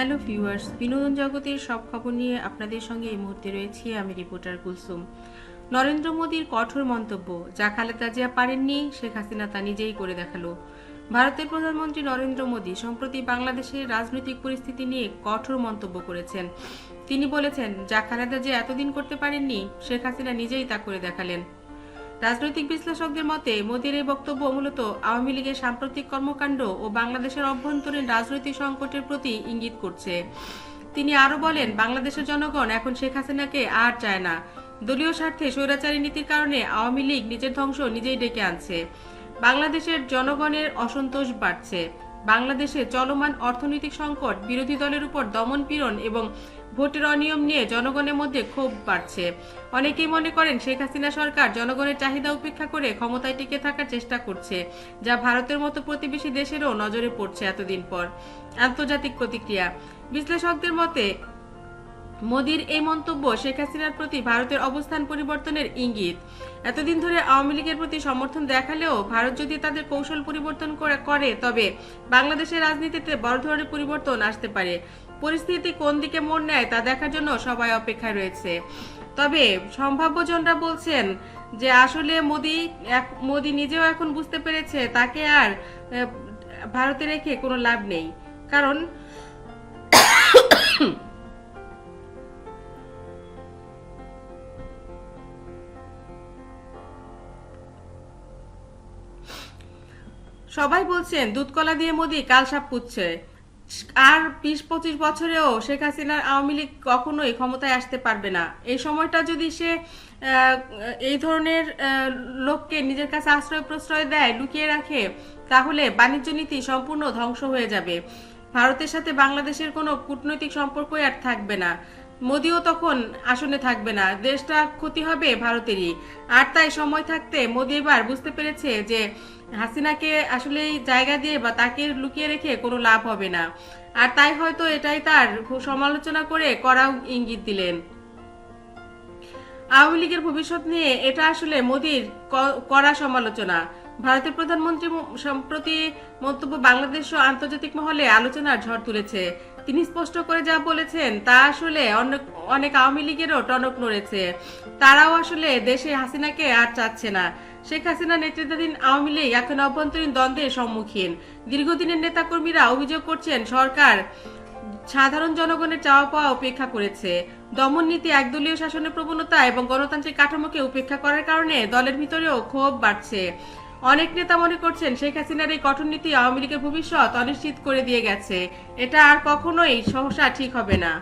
Hello viewers বিনোদন জগতের সব খবর নিয়ে আপনাদের সঙ্গে এই মুহূর্তে রয়েছি আমি রিপোর্টার কুলসুম। নরেন্দ্র মোদীর কঠোর মন্তব্য, যা খালেদা জিয়া পারেননি, শেখ হাসিনা তা নিজেই করে দেখাল। ভারতের প্রধানমন্ত্রী নরেন্দ্র মোদী সম্প্রতি বাংলাদেশের রাজনৈতিক পরিস্থিতি নিয়ে কঠোর মন্তব্য করেছেন। তিনি বলেছেন, যা খালেদা জিয়া এতদিন করতে পারেননি, শেখ হাসিনা নিজেই তা করে দেখালেন। রাজনৈতিক বিশ্লেষকদের মতে, মোদীর এই বক্তব্য মূলত আওয়ামী লীগের সাম্প্রতিক কর্মকাণ্ড ও বাংলাদেশের অভ্যন্তরীণ রাজনৈতিক সংকটের প্রতি ইঙ্গিত করছে। তিনি আরও বলেন, বাংলাদেশের জনগণ এখন শেখ হাসিনাকে আর চায় না। দলীয় স্বার্থে স্বৈরাচারী নীতির কারণে আওয়ামী লীগ নিজের ধ্বংস নিজেই ডেকে আনছে। বাংলাদেশের জনগণের অসন্তোষ বাড়ছে। বাংলাদেশে চলমান অর্থনৈতিক সংকট, বিরোধী দলের উপর দমন পীড়ন এবং ভোটের অনিয়ম নিয়ে জনগণের মধ্যে ক্ষোভ বাড়ছে। অনেকেই মনে করেন শেখ হাসিনা সরকার জনগণের চাহিদা উপেক্ষা করে ক্ষমতায় টিকে থাকার চেষ্টা করছে, যা ভারতের মতো প্রতিবেশী দেশেরও নজরে পড়ছে এতদিন পর। আন্তর্জাতিক প্রতিক্রিয়া। বিশ্লেষকদের মতে মোদির এই মন্তব্য শেখ হাসিনার প্রতি ভারতের অবস্থান পরিবর্তনের ইঙ্গিত। এতদিন ধরে আওয়ামী লীগের প্রতি সমর্থন দেখালেও ভারত যদি তাদের কৌশল পরিবর্তন করে- তবে বাংলাদেশের রাজনীতিতে বড় ধরনের পরিবর্তন আসতে পারে। পরিস্থিতি কোন দিকে মোড় নেয় তা দেখার জন্য সবাই অপেক্ষায় রয়েছে। তবে সম্ভাব্যজনরা বলছেন যে আসলে মোদি মোদি নিজেও এখন বুঝতে পেরেছে তাকে আর ভারতে রেখে কোনো লাভ নেই। কারণ সবাই বলছেন দুধকলা দিয়ে মোদি কাল সাপ পুচ্ছে আর বিশ পঁচিশ বছরেও শেখ হাসিনার আওয়ামী লীগ কখনোই ক্ষমতায় আসতে পারবে না। এই সময়টা যদি সে এই ধরনের লোককে নিজের কাছে আশ্রয় প্রশ্রয় দেয়, লুকিয়ে রাখে, তাহলে বাণিজ্য নীতি সম্পূর্ণ ধ্বংস হয়ে যাবে। ভারতের সাথে বাংলাদেশের কোনো কূটনৈতিক সম্পর্কই আর থাকবে না। মোদিও তখন আসনে থাকবে না। দেশটা ক্ষতি হবে ভারতেরই। আর তাই সময় থাকতে মোদি এবার বুঝতে পেরেছে যে হাসিনাকে আসলে জায়গা দিয়ে বা তাকে লুকিয়ে রেখে কোনো লাভ হবে না। আর তাই হয়তো এটাই তার সমালোচনা করে করা ইঙ্গিত দিলেন। আওয়ামী লীগের ভবিষ্যৎ নিয়ে এটা আসলে মোদির ক- কড়া সমালোচনা। ভারতের প্রধানমন্ত্রী সম্প্রতি মন্তব্য বাংলাদেশ ও আন্তর্জাতিক মহলে আলোচনার ঝড় তুলেছে। তিনি স্পষ্ট করে যা বলেছেন, তা আসলে অনেক অনেক আওয়ামী লীগেরও টনক নড়েছে। তারাও আসলে দেশে হাসিনাকে আর চাচ্ছে না। শেখ হাসিনা নেতৃত্বাধীন আওয়ামী লীগ এখন অভ্যন্তরীণ দ্বন্দ্বের সম্মুখীন। দীর্ঘদিনের নেতাকর্মীরা অভিযোগ করছেন, সরকার সাধারণ জনগণের চাওয়া পাওয়া উপেক্ষা করেছে। দমন নীতি একদলীয় শাসনের প্রবণতা এবং গণতান্ত্রিক কাঠামোকে উপেক্ষা করার কারণে দলের ভিতরেও ক্ষোভ বাড়ছে। অনেক নেতা মনে করছেন শেখ হাসিনার এই কঠোর নীতি আওয়ামী লীগের ভবিষ্যৎ অনিশ্চিত করে দিয়ে গেছে। এটা আর কখনোই সমস্যা ঠিক হবে না।